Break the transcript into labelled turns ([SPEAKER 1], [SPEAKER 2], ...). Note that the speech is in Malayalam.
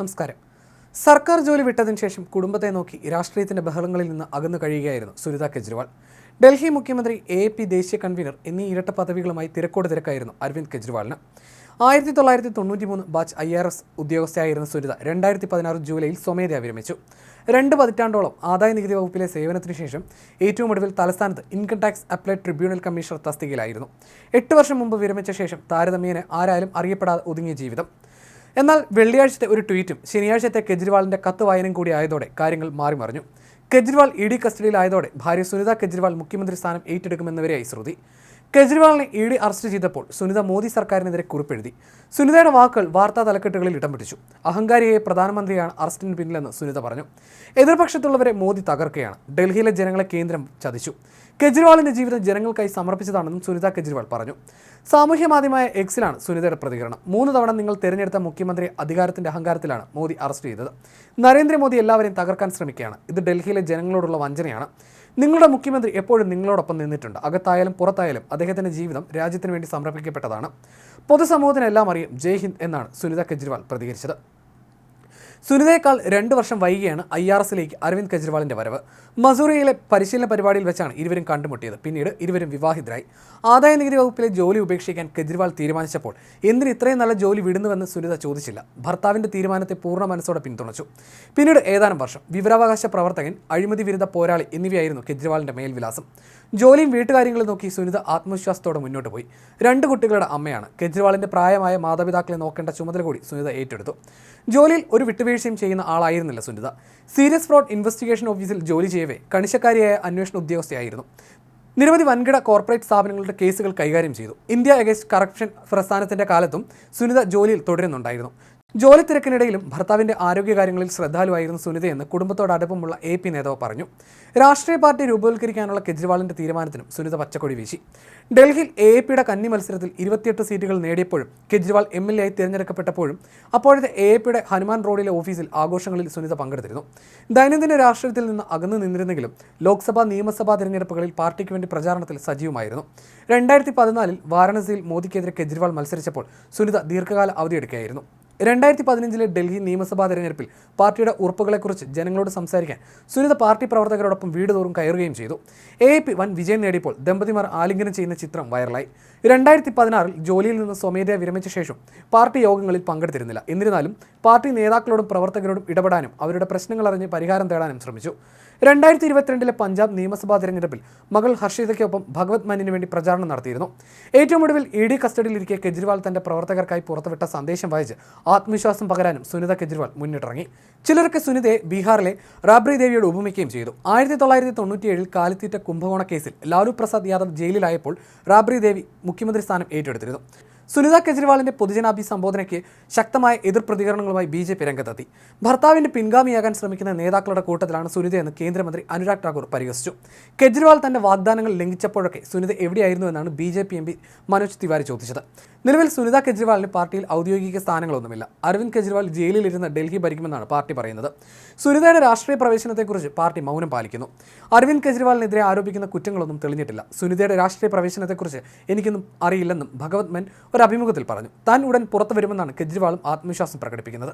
[SPEAKER 1] നമസ്കാരം. സർക്കാർ ജോലി വിട്ടതിന് ശേഷം കുടുംബത്തെ നോക്കി രാഷ്ട്രീയത്തിന്റെ ബഹളങ്ങളിൽ നിന്ന് അകന്നു കഴിയുകയായിരുന്നു സുനിത കെജ്രിവാൾ. ഡൽഹി മുഖ്യമന്ത്രി എ പി ദേശീയ കൺവീനർ എന്നീ ഇരട്ട പദവികളുമായി തിരക്കോട് തിരക്കായിരുന്നു അരവിന്ദ് കെജ്രിവാളിന്. ആയിരത്തി തൊള്ളായിരത്തി തൊണ്ണൂറ്റി മൂന്ന് ബാച്ച് ഐ ആർ എസ് ഉദ്യോഗസ്ഥയായിരുന്ന സുനിത രണ്ടായിരത്തി പതിനാറ് ജൂലൈയിൽ സ്വമേധയാ വിരമിച്ചു. രണ്ട് പതിറ്റാണ്ടോളം ആദായ നികുതി വകുപ്പിലെ സേവനത്തിന് ശേഷം ഏറ്റവും ഒടുവിൽ തലസ്ഥാനത്ത് income tax applied tribunal commissioner തസ്തികയിലായിരുന്നു. എട്ട് വർഷം മുമ്പ് വിരമിച്ച ശേഷം താരതമ്യേന ആരായാലും അറിയപ്പെടാതെ ഒതുങ്ങിയ ജീവിതം. എന്നാൽ വെള്ളിയാഴ്ചത്തെ ഒരു ട്വീറ്റും ശനിയാഴ്ചത്തെ കെജ്രിവാളിന്റെ കത്ത് വായനയും കൂടി ആയതോടെ കാര്യങ്ങൾ മാറിമറിഞ്ഞു കെജ്രിവാൾ ഇ ഡി കസ്റ്റഡിയിലായതോടെ ഭാര്യ സുനിത കെജ്രിവാൾ മുഖ്യമന്ത്രി സ്ഥാനം ഏറ്റെടുക്കുമെന്നവരെയായി ശ്രുതി. കെജ്രിവാളിനെ ഇ ഡി അറസ്റ്റ് ചെയ്തപ്പോൾ സുനിത മോദി സർക്കാരിനെതിരെ കുറിപ്പെഴുതി. സുനിതയുടെ വാക്കുകൾ വാർത്താ തലക്കെട്ടുകളിൽ ഇടം പിടിച്ചു. അഹങ്കാരിയായ പ്രധാനമന്ത്രിയാണ് അറസ്റ്റിന് പിന്നിലെന്ന് സുനിത പറഞ്ഞു. എതിർപക്ഷത്തുള്ളവരെ മോദി തകർക്കുകയാണ് ഡൽഹിയിലെ ജനങ്ങളെ കേന്ദ്രം ചതിച്ചു. കെജ്രിവാളിന്റെ ജീവിതം ജനങ്ങൾക്കായി സമർപ്പിച്ചതാണെന്നും സുനിത കെജ്രിവാൾ പറഞ്ഞു. സാമൂഹ്യ മാധ്യമമായ എക്സിലാണ് സുനിതയുടെ പ്രതികരണം. മൂന്ന് തവണ നിങ്ങൾ തിരഞ്ഞെടുത്ത മുഖ്യമന്ത്രി അധികാരത്തിന്റെ അഹങ്കാരത്തിലാണ് മോദി അറസ്റ്റ് ചെയ്തത്. നരേന്ദ്രമോദി എല്ലാവരെയും തകർക്കാൻ ശ്രമിക്കുകയാണ്. ഇത് ഡൽഹിയിലെ ജനങ്ങളോടുള്ള വഞ്ചനയാണ്. നിങ്ങളുടെ മുഖ്യമന്ത്രി എപ്പോഴും നിങ്ങളോടൊപ്പം നിന്നിട്ടുണ്ട്. അകത്തായാലും പുറത്തായാലും അദ്ദേഹത്തിന്റെ ജീവിതം രാജ്യത്തിന് വേണ്ടി സമർപ്പിക്കപ്പെട്ടതാണ്. പൊതുസമൂഹത്തിനെല്ലാം അറിയും ജയ് ഹിന്ദ് എന്നാണ് സുനിത കെജ്രിവാൾ പ്രതികരിച്ചത്. സുനിതയേക്കാൾ രണ്ടു വർഷം വൈകിയാണ് ഐ ആർ എസിലേക്ക് അരവിന്ദ് കെജ്രിവാളിന്റെ വരവ്. മസൂറിയിലെ പരിശീലന പരിപാടിയിൽ വെച്ചാണ് ഇരുവരും കണ്ടുമുട്ടിയത്. പിന്നീട് ഇരുവരും വിവാഹിതരായി. ആദായ നികുതി വകുപ്പിലെ ജോലി ഉപേക്ഷിക്കാൻ കെജ്രിവാൾ തീരുമാനിച്ചപ്പോൾ എന്തിന് ഇത്രയും നല്ല ജോലി വിടുന്നുവെന്ന് സുനിത ചോദിച്ചില്ല. ഭർത്താവിന്റെ തീരുമാനത്തെ പൂർണ മനസ്സോടെ പിന്തുണച്ചു. പിന്നീട് ഏതാനും വർഷം വിവരാവകാശ പ്രവർത്തകൻ അഴിമതി വിരുദ്ധ പോരാളി എന്നിവയായിരുന്നു കെജ്രിവാളിന്റെ മേൽവിലാസം. ജോലിയും വീട്ടുകാര്യങ്ങളും നോക്കി സുനിത ആത്മവിശ്വാസത്തോടെ മുന്നോട്ട് പോയി. രണ്ട് കുട്ടികളുടെ അമ്മയാണ് കെജ്രിവാളിന്റെ പ്രായമായ മാതാപിതാക്കളെ നോക്കേണ്ട ചുമതല കൂടി സുനിത ഏറ്റെടുത്തു. ജോലിയിൽ ഒരു വിട്ടുവീഴ്ചയും ചെയ്യുന്ന ആളായിരുന്നില്ല സുനിത. സീരിയസ് ഫ്രോഡ് ഇൻവെസ്റ്റിഗേഷൻ ഓഫീസിൽ ജോലി ചെയ്യവേ കണിശക്കാരിയായ അന്വേഷണ ഉദ്യോഗസ്ഥയായിരുന്നു. നിരവധി വൻകിട കോർപ്പറേറ്റ് സ്ഥാപനങ്ങളുടെ കേസുകൾ കൈകാര്യം ചെയ്തു. ഇന്ത്യ അഗേൻസ്റ്റ് കറപ്ഷൻ പ്രസ്ഥാനത്തിന്റെ കാലത്തും സുനിത ജോലിയിൽ തുടരുന്നുണ്ടായിരുന്നു. ജോലി തിരക്കിനിടയിലും ഭർത്താവിന്റെ ആരോഗ്യകാര്യങ്ങളിൽ ശ്രദ്ധാലുവായിരുന്നു സുനിതയെന്ന് കുടുംബത്തോട് അടുപ്പമുള്ള എ പി നേതാവ് പറഞ്ഞു. രാഷ്ട്രീയ പാർട്ടി രൂപവൽക്കരിക്കാനുള്ള കെജ്രിവാളിന്റെ തീരുമാനത്തിനും സുനിത പച്ചക്കൊടി വീശി. ഡൽഹിയിൽ എ പിയുടെ കന്നി മത്സരത്തിൽ ഇരുപത്തിയെട്ട് സീറ്റുകൾ നേടിയപ്പോഴും കെജ്രിവാൾ എം എൽ എ ആയി തിരഞ്ഞെടുക്കപ്പെട്ടപ്പോഴും അപ്പോഴത്തെ എ പിയുടെ ഹനുമാൻ റോഡിലെ ഓഫീസിൽ ആഘോഷങ്ങളിൽ സുനിത പങ്കെടുത്തിരുന്നു. ദൈനംദിന രാഷ്ട്രീയത്തിൽ നിന്ന് അകന്നു നിന്നിരുന്നെങ്കിലും ലോക്സഭാ നിയമസഭാ തിരഞ്ഞെടുപ്പുകളിൽ പാർട്ടിക്ക് വേണ്ടി പ്രചാരണത്തിൽ സജീവമായിരുന്നു. രണ്ടായിരത്തി പതിനാലിൽ വാരാണസിയിൽ മോദിക്കെതിരെ കെജ്രിവാൾ മത്സരിച്ചപ്പോൾ സുനിത ദീർഘകാല അവധിയെടുക്കുകയായിരുന്നു. രണ്ടായിരത്തി പതിനഞ്ചിലെ ഡൽഹി നിയമസഭാ തെരഞ്ഞെടുപ്പിൽ പാർട്ടിയുടെ ഉറപ്പുകളെക്കുറിച്ച് ജനങ്ങളോട് സംസാരിക്കാൻ സുനിത പാർട്ടി പ്രവർത്തകരോടൊപ്പം വീട് തോറും കയറുകയും ചെയ്തു. എ പി വൻ വിജയം നേടിയപ്പോൾ ദമ്പതിമാർ ആലിംഗനം ചെയ്യുന്ന ചിത്രം വൈറലായി. രണ്ടായിരത്തി പതിനാറിൽ ജോലിയിൽ നിന്ന് സ്വമേധയ വിരമിച്ച ശേഷം പാർട്ടി യോഗങ്ങളിൽ പങ്കെടുത്തിരുന്നില്ല. എന്നിരുന്നാലും പാർട്ടി നേതാക്കളോടും പ്രവർത്തകരോടും ഇടപെടാനും അവരുടെ പ്രശ്നങ്ങൾ അറിഞ്ഞ് പരിഹാരം തേടാനും ശ്രമിച്ചു. രണ്ടായിരത്തി ഇരുപത്തിരണ്ടിലെ പഞ്ചാബ് നിയമസഭാ തെരഞ്ഞെടുപ്പിൽ മകൾ ഹർഷിതയ്ക്കൊപ്പം ഭഗവത് മാനിന് വേണ്ടി പ്രചാരണം നടത്തിയിരുന്നു. ഏറ്റവും ഒടുവിൽ ഇ ഡി കസ്റ്റഡിയിലിരിക്കെ കെജ്രിവാൾ തന്റെ പ്രവർത്തകർക്കായി പുറത്തുവിട്ട സന്ദേശം വായിച്ച് ആത്മവിശ്വാസം പകരാനും സുനിത കെജ്രിവാൾ മുന്നിട്ടിറങ്ങി. ചിലർക്ക് സുനിതയെ ബീഹാറിലെ റാബ്രി ദേവിയോട് ഉപമിക്കുകയും ചെയ്തു. ആയിരത്തി തൊള്ളായിരത്തി തൊണ്ണൂറ്റിയേഴിൽ കാലിത്തീറ്റ കുംഭകോണ കേസിൽ ലാലു പ്രസാദ് യാദവ് ജയിലിലായപ്പോൾ റാബ്രി ദേവി മുഖ്യമന്ത്രി സ്ഥാനം ഏറ്റെടുത്തിരുന്നു. സുനിത കെജ്രിവാളിന്റെ പൊതുജനാഭിസംബോധനയ്ക്ക് ശക്തമായ എതിർ പ്രതികരണങ്ങളുമായി ബി ജെ പി രംഗത്തെത്തി. ഭർത്താവിന്റെ പിൻഗാമിയാകാൻ ശ്രമിക്കുന്ന നേതാക്കളുടെ കൂട്ടത്തിലാണ് സുനിതയെന്ന് കേന്ദ്രമന്ത്രി അനുരാഗ് ഠാക്കൂർ പരിഹസിച്ചു. കെജ്രിവാൾ തന്റെ വാഗ്ദാനങ്ങൾ ലംഘിച്ചപ്പോഴൊക്കെ സുനിത എവിടെയായിരുന്നു എന്നാണ് B J P M P Manoj Tiwari ചോദിച്ചത്. നിലവിൽ സുനിത കെജ്രിവാളിന് പാർട്ടിയിൽ ഔദ്യോഗിക സ്ഥാനങ്ങളൊന്നുമില്ല. അരവിന്ദ് കെജ്രിവാൾ ജയിലിലിരുന്ന് ഡൽഹി ഭരിക്കുമെന്നാണ് പാർട്ടി പറയുന്നത്. സുനിതയുടെ രാഷ്ട്രീയ പ്രവേശനത്തെക്കുറിച്ച് പാർട്ടി മൗനം പാലിക്കുന്നു. അരവിന്ദ് കെജ്രിവാളിനെതിരെ ആരോപിക്കുന്ന കുറ്റങ്ങളൊന്നും തെളിഞ്ഞിട്ടില്ല. സുനിതയുടെ രാഷ്ട്രീയ പ്രവേശനത്തെക്കുറിച്ച് എനിക്കൊന്നും അറിയില്ലെന്നും ഭഗവത് മെൻ ഒരു അഭിമുഖത്തിൽ പറഞ്ഞു താൻ ഉടൻ പുറത്തു വരുമെന്നാണ് കെജ്രിവാളും ആത്മവിശ്വാസം പ്രകടിപ്പിക്കുന്നത്.